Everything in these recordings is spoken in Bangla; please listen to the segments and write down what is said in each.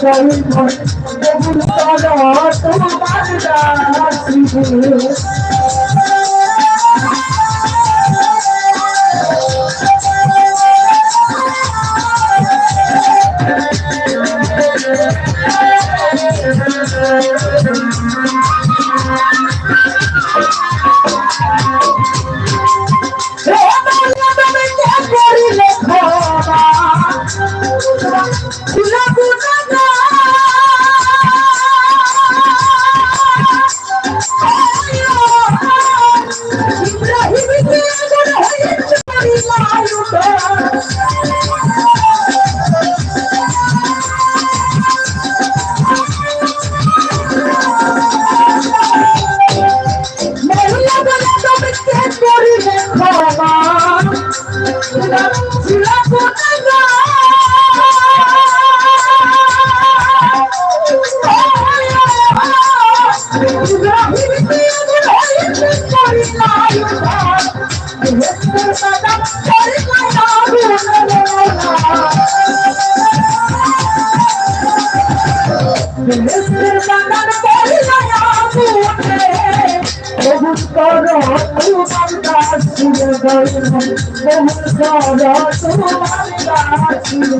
Thank you. করো তোমার দাস ছিল বহু করো তোমার দাস ছিল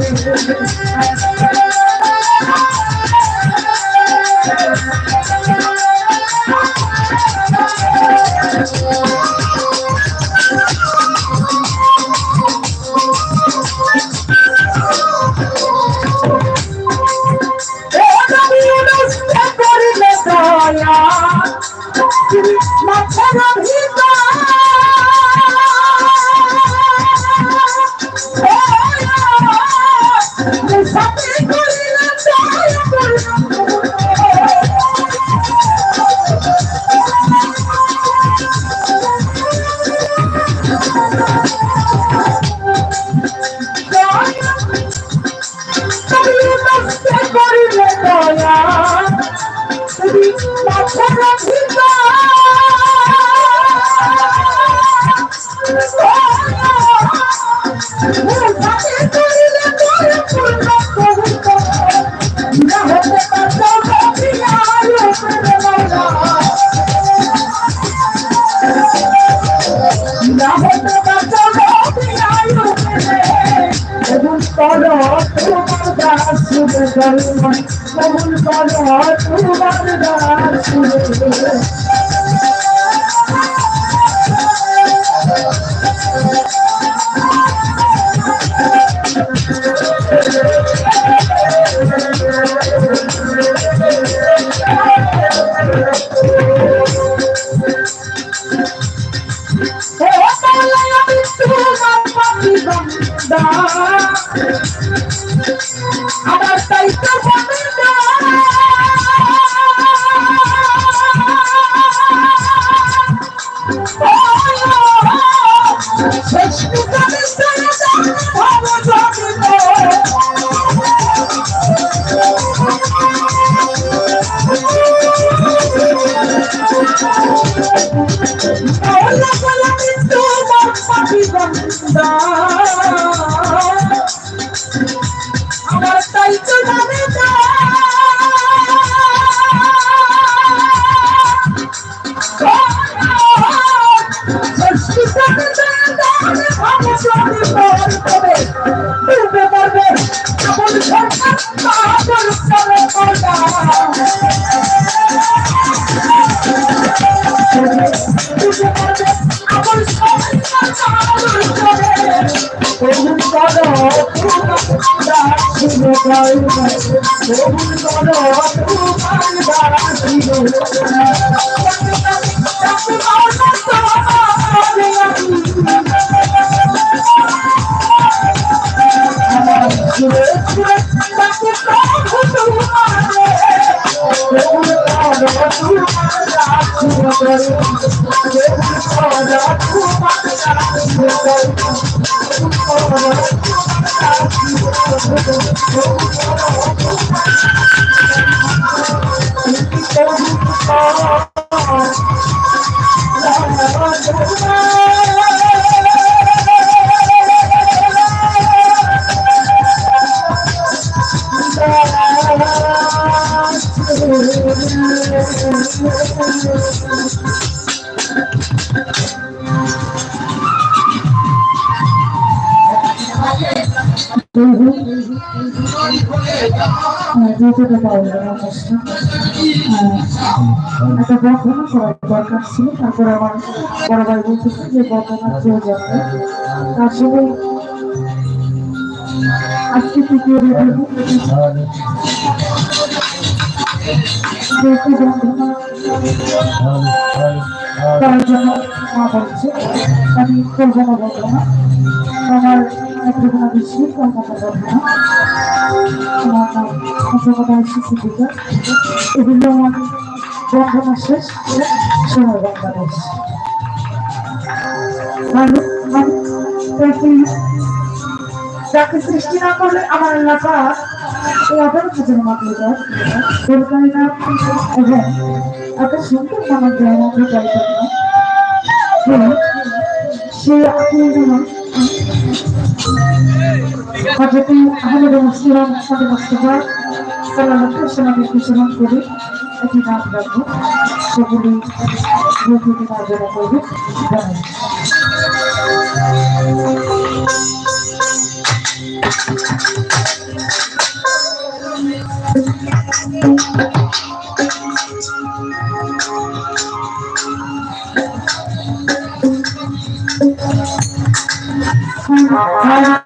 বলো তোমার গান শুনে আমার তাই তো যেতে পারবে না কষ্ট একটা বর্ধমান করার দরকার ছিল তারপর আমার বড় ভাই বলতেছে যে মা বলছে একটুখানি বেশি কলকাতা বর্ধমান আমার নাম অসংখ্য শিশুটিকা এগুলো আমি বর্ধমান শেষ সময় মানে তাকে সৃষ্টি না করলে আমার এলাকা সরকারি না এবং এত সুন্দর আমার আমরা আপনি যেন হজরত আহমদ মুসলিম সাথে মুস্তফা সাল্লাহ সাল্লামের অনুসরণ করে একটি নাম রাখব সেগুলি গ্রন্থটি মার্জনা করবে জানাই জানি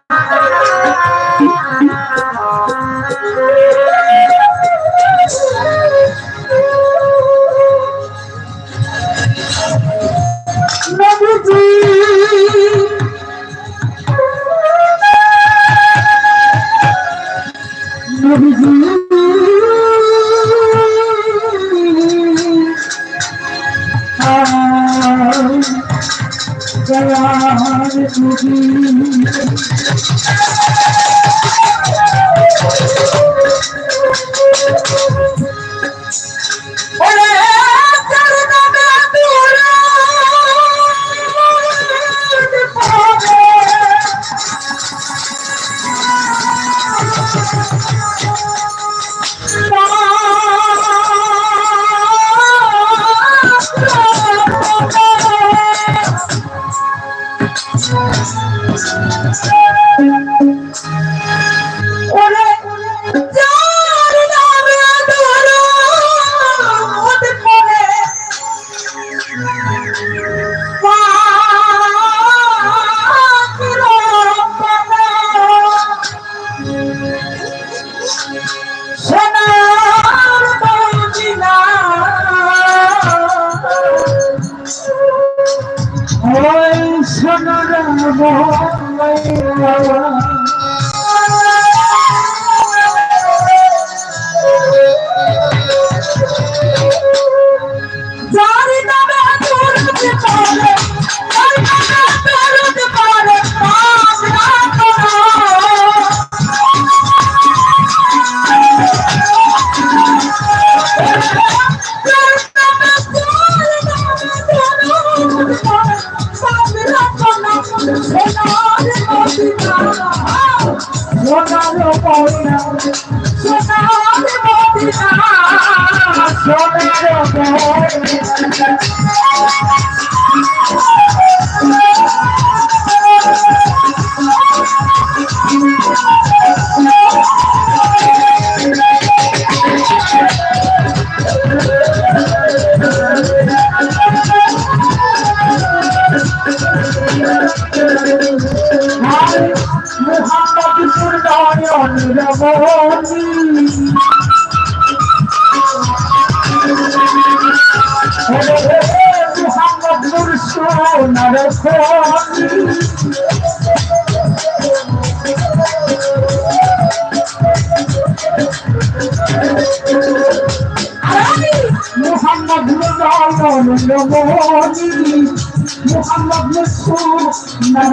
সোনার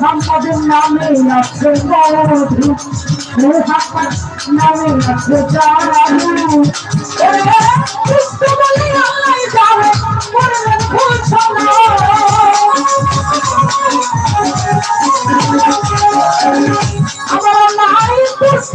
সম্পদের নামে আছে নামে আমার নাই পুষ্প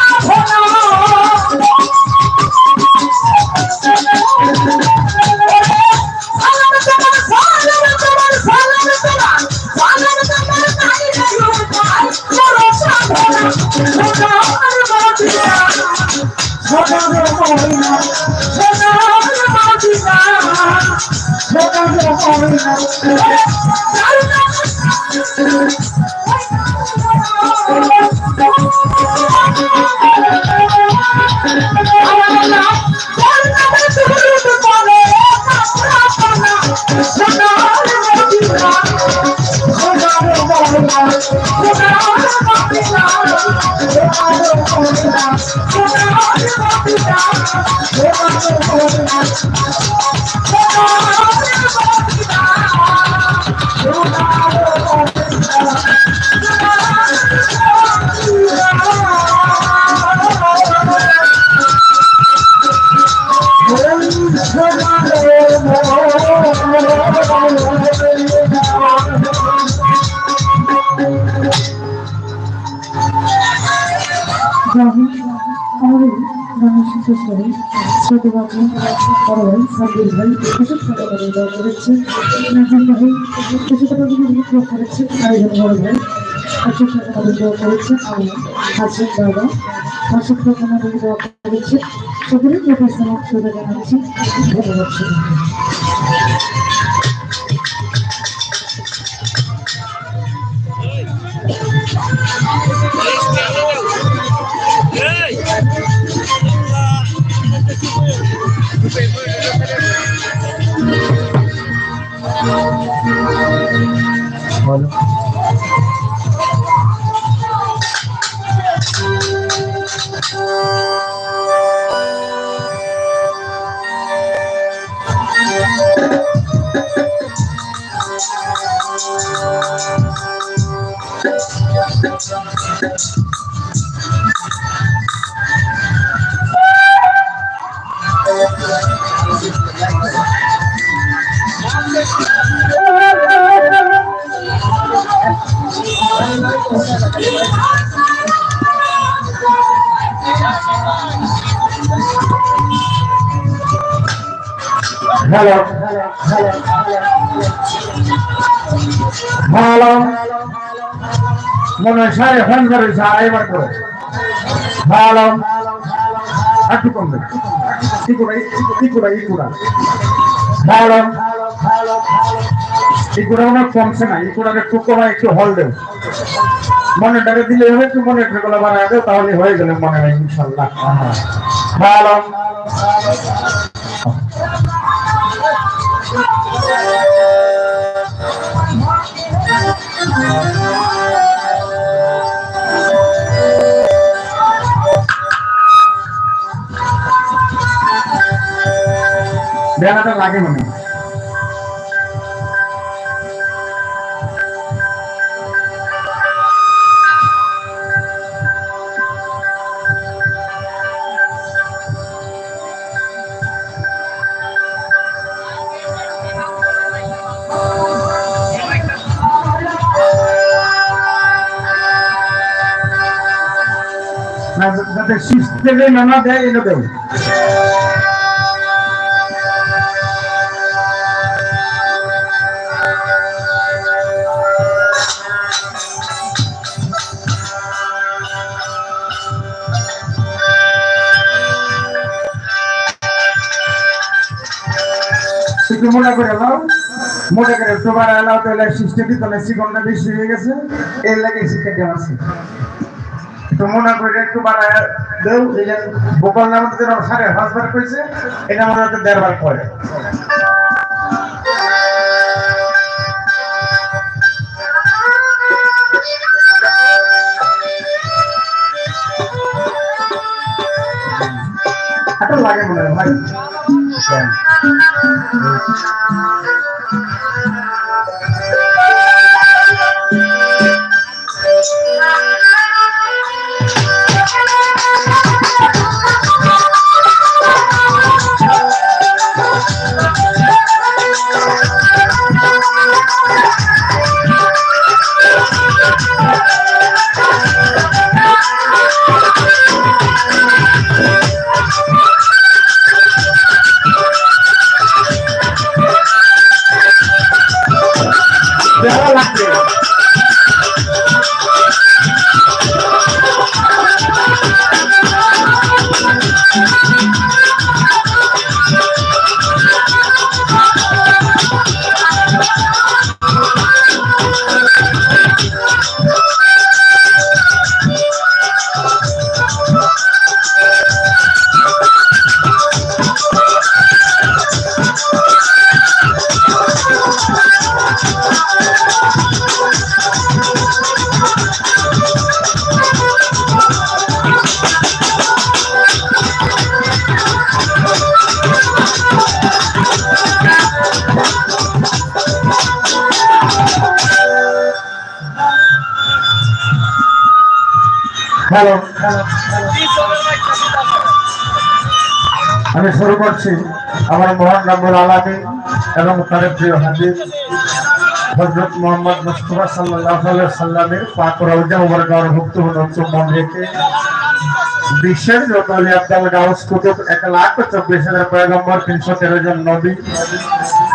house. করেছে আয়োজন বড় ভাই হাসিক রকমের দোয়া করেছে আমি হাসিক বাবা হাসিক রকমের দোয়া করেছে সকলে প্রফেসর জানাচ্ছি ধন্যবাদ Hello. Hello hello মনে হয় সাড়ে ফোন করেছে আড়াইবার করে। হ্যালো একটু কমবে ইকুড়া ইকুড়া ইকুড়া হ্যালো ইকুড়া মনে কমছে না। ইকুড়ার একটু কমা একটু হল দেবে। মনেটাকে দিলে হবে, একটু মনেটার গলা বাড়ায় দেবে, তাহলে হয়ে গেলে মনে হয় ইনশাল্লাহ। হ্যালো বেলাটা লাগে মনে হয়। যাতে সিস্টেমে নানা দেয় মনে করে দাও। করে তোমার এলাও তাহলে সিস্টেমটি তাহলে হয়ে গেছে। এর লাগে শিক্ষাটি আছে। মনে করে একটু বাড়ায় দেও, এই যে বোকাল নাম যেন সাড়ে পাঁচবার করেছে এটা মনে হচ্ছে দেড়বার পরে লাগে মনে হয়। ভাই দেওয়া আমি শুরু করছি আমার মহান রব্বুল আলমী এবং তার প্রিয় হাবিব হজরত মোহাম্মদ মুস্তফা সাল্লাহ সাল্লামের পাক রওজা চুম্বন রেখে বিশ্বের যত আব্দাল গাউস কুতুব, এক লাখ চব্বিশ হাজার পয়গম্বর, তিনশো তেরো জন নবী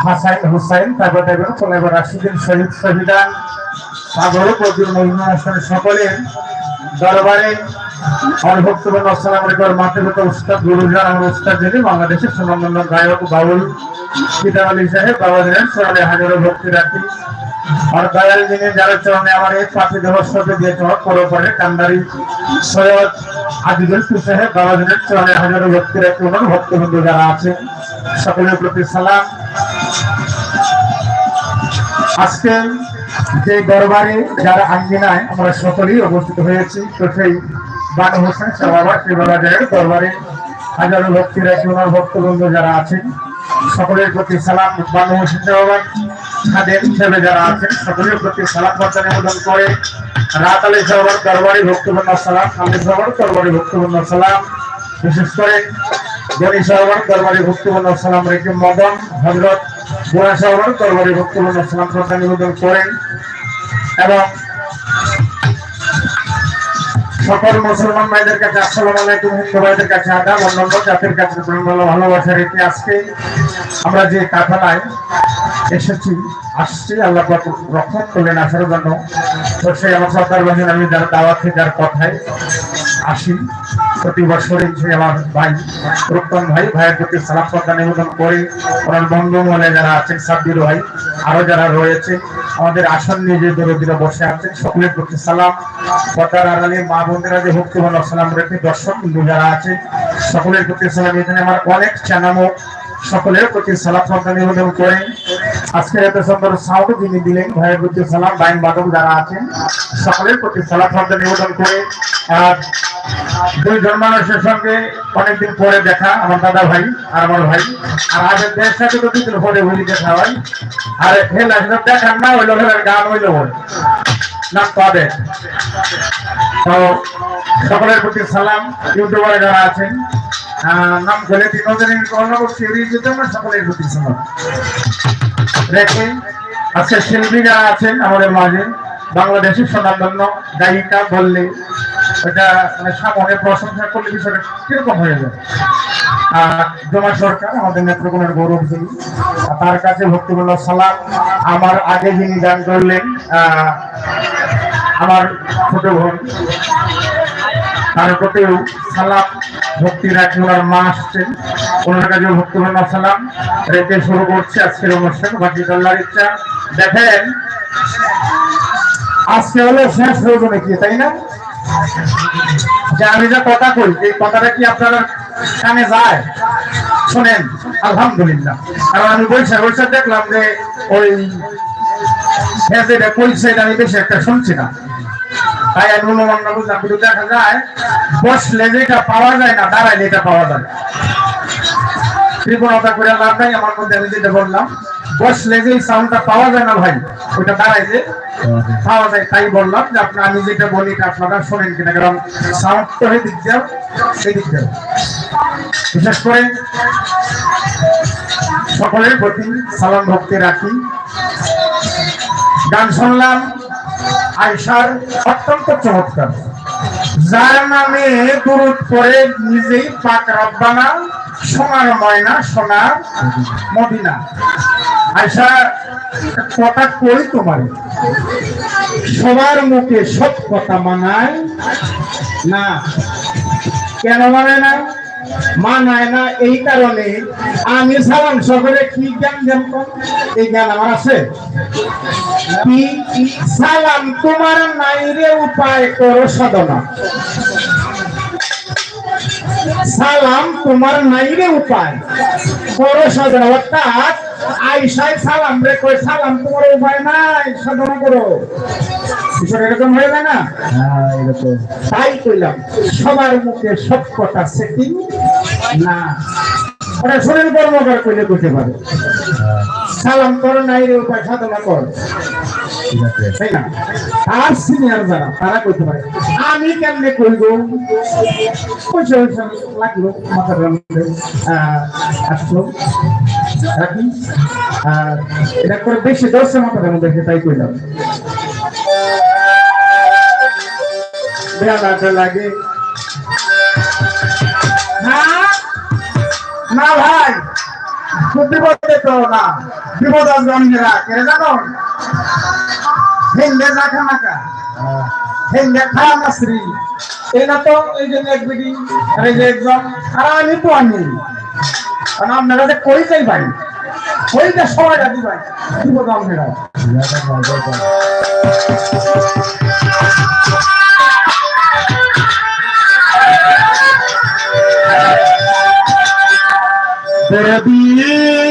হাসাইন হুসাইন, তারপর তারপর কোলাইবার রাশিদিন শহীদ, শহীদান, সাগর প্রচুর আসনে সকলের দরবারে অনভক্তবন্ধ আসসালাম আলাইকুম মাতৃগত উস্তাদ আমার বাংলাদেশের সুনামধন্য গায়ক বাউল কিতাব আলী সাহেব হাজারো ভক্তি রাখি। যারা চরণে আমার এই পাখি দেবস্বতে দিয়ে চড় পরে কান্দারি সৈয়দ আজিজুল সাহেব, বাবা দিলেন চরণে হাজারো ভক্তি রাখি। ওনার ভক্তবন্ধু যারা আছে, সকলের প্রতি সালাম। আজকে যে দরবারে যারা আঙ্গিনায় আমরা সকলেই অবস্থিত হয়েছি, তো সেই বানু হোসেন সাহাবাদ শিবরাজের দরবারে হাজারো ভক্তিরা ওনার ভক্তবৃন্দ যারা আছেন, সকলের প্রতি সালাম। বানু হোসেন সাহাবাদ খাদের হিসেবে যারা আছেন, সকলের প্রতি সালাম বার্তা নিবেদন করে। রাত আলী সাহাবার দরবারে ভক্তবৃন্দ সালাম, আলী সাহাবার দরবারে ভক্তবৃন্দ সালাম। বিশেষ করে গণি সাহাবার দরবারে ভক্তবৃন্দ সালাম। রেখে মদন, হজরত বুড়া সাহাবার দরবারে শ্রদ্ধা নিবেদন করেন এবং সকল মুসলমান ভাইদের কাছে আসসালাম আলাইকুম, হিন্দু ভাইদের কাছে আদাব, অন্যান্য জাতির কাছে ভালো ভালোবাসা রেখে আজকে আমরা যে কাফেলায় এসেছি, আসছি, আল্লাহ পাক রক্ষা করলেন আসার জন্য। তো সেই আমার সর্দার বাহিনী আমি যার দাওয়াতে যার কথায় আসি প্রতি বছরই আমার ভাই ভাই, ভাইয়ের প্রতি নিবেদন করে। ওনার বঙ্গমলে যারা আছেন, সাব্বির ভাই, আরও যারা রয়েছে, আমাদের আসন যে দরদিরা বসে আছেন, সকলের প্রতি সালাম। পতার আড়ালে মা বোনেরা যে ভক্তিমান সালাম রেখে দর্শক যারা আছে, সকলের প্রতি সালাম। এখানে আমার অনেক চ্যানামো সকলের প্রতি সালাম শ্রদ্ধা নিবেদন করে আজকে এত সুন্দর সাউন্ড যিনি দিলেন, ভাইয়ের প্রতি সালাম, বাইন বাদক যারা আছেন, সকলের প্রতি সালাম শ্রদ্ধা নিবেদন করে আর দুইজন মানুষের সঙ্গে অনেকদিন পরে দেখা, আমার দাদা ভাই আর আমার ভাই। আর আগের দেশ সাথে তো দুদিন পরে বলি দেখা হয়। আর হেলা সেটা দেখার না হইল হেলার গান হইল বল না তবে তো সকলের প্রতি সালাম। ইউটিউবারে যারা আছেন নাম করে তিনজনের কর্ণব সিরিজ আমরা সকলের প্রতি রেখে আজকে শিল্পী যারা আছেন আমাদের মাঝে বাংলাদেশের স্বনামধন্য গায়িকা বললে, এটা মানে সামনে প্রশংসা করলে বিষয়টা কীরকম হয়ে যাবে আর জমা সরকার, আমাদের নেত্রকোনার গৌরব যিনি তার কাছে ভক্তিমূল্য সালাম, আমার আগে যিনি গান করলেন আমার ছোট বোন। তার প্রতিও সালাম ভক্তি রাখি ওনার মা আসছেন। ওনার কাছে ভক্তিমূল্য সালাম রেখে শুরু করছে আজকের অনুষ্ঠান। বাকি আল্লাহর ইচ্ছা। দেখেন, আজকে হলো শেষ রোজনে কি, তাই না? যে আমি যে কথা কই, এই কথাটা কি আপনারা কানে যায়? শোনেন, আলহামদুলিল্লাহ। কারণ আমি বৈশাখ বৈশাখ দেখলাম যে ওই আমি বেশি একটা শুনছি না। তাই আমি অনুমান না, বুঝলাম দেখা যায়, বসলে যেটা পাওয়া যায় না, দাঁড়াইলে এটা পাওয়া যায় কৃপণতা করে লাভ নাই, আমার মধ্যে আমি যেটা বললাম, বসলে যে সাউন্ডটা পাওয়া যায় না ভাই, ওইটা দাঁড়াইলে পাওয়া যায়, তাই বললাম যে আপনার আমি যেটা বলি এটা আপনারা শোনেন কিনা, কারণ সাউন্ড তো এই দিক দিয়েও, সেই দিক দিয়েও। বিশেষ করে সকলের প্রতি সালাম ভক্তি রাখি। গান শুনলাম আয়সার অত্যন্ত চমৎকার। যার নামে দুরুদ পরে নিজেই পাক রব্বানা, সোনার ময়না, সোনার মদিনা। আয়সা, কথা কই তোমার? সবার মুখে সব কথা মানায় না। কেন মানে না? না এই কারণে আমি সালাম কি জ্ঞান এই জ্ঞান আমার আছে। সালাম তোমার নাইরে উপায় করো সাধনা। সালাম তোমার নাইরে উপায় করো সাধনা। অর্থাৎ আইসায় সালাম রে কই সালাম? তোমার উপায় নাই সাধনা করো। এরকম হয়ে যায় না? তাই কইলাম সবার মুখে সব কথা সেটিং না। ওরা শরীর কর্মকার করলে করতে পারে। সালাম করো নাই রে উপায় সাধনা কর। তাই না? আর সিনিয়র যারা, তারা কইতে পারে, আমি কেমনে কইব? পয়সা পয়সা লাগল, মাথার মধ্যে আসলো। রাখি। এটা করে বেশি দশটা মাথার মধ্যে তাই কইলাম। বেড়াটা লাগে। না না ভাই বিপদে তো না। বিপদ আসবে কে জানো? হিন্দে রাখা নাকা হিন্দে খাওয়া এই না তো এই যে এক বিডি, আর এই যে একজন আর আমি তো আনি কারণ আপনারা যে কই দেবী